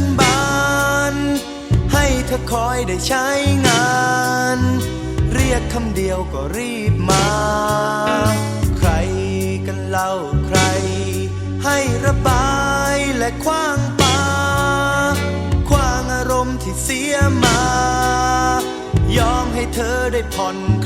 นบาน ให้เธอคอยได้ใช้งาน เรียกคำเดียวก็รีบมา ใครกันเล่าใคร ให้ระบายและคว้างปาคว้างอารมณ์ที่เสียมา ยอมให้เธอได้ผ่อนค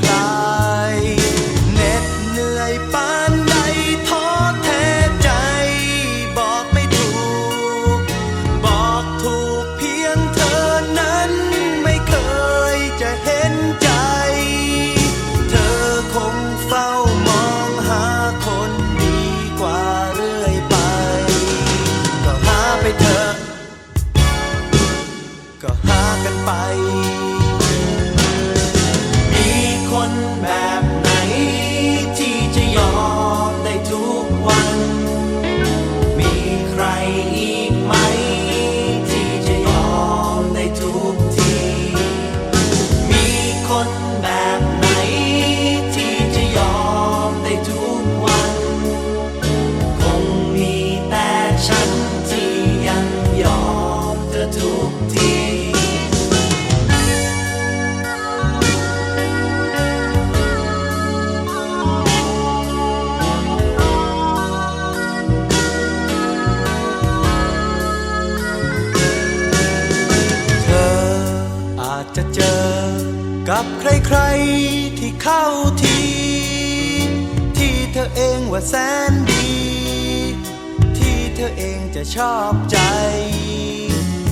กับใครๆที่เข้าที ที่เธอเองว่าแสนดี ที่เธอเองจะชอบใจ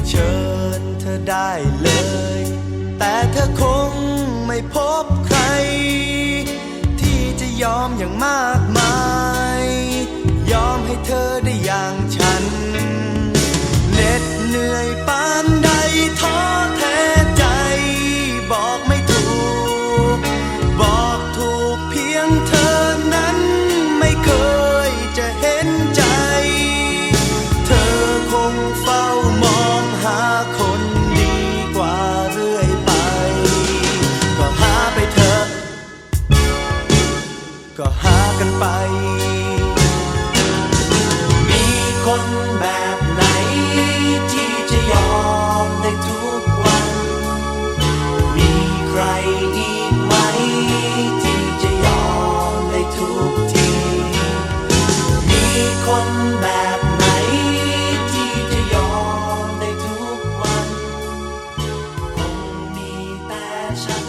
เชิญเธอได้เลย แต่เธอคงไม่พบใคร ที่จะยอมอย่างมาก คนแบบไหน ที่จะยอมได้ทุกวัน มีใครอีกไหม ที่จะยอมในทุกที มีคนแบบไหน ที่จะยอมในทุกวัน คงมีแต่ฉัน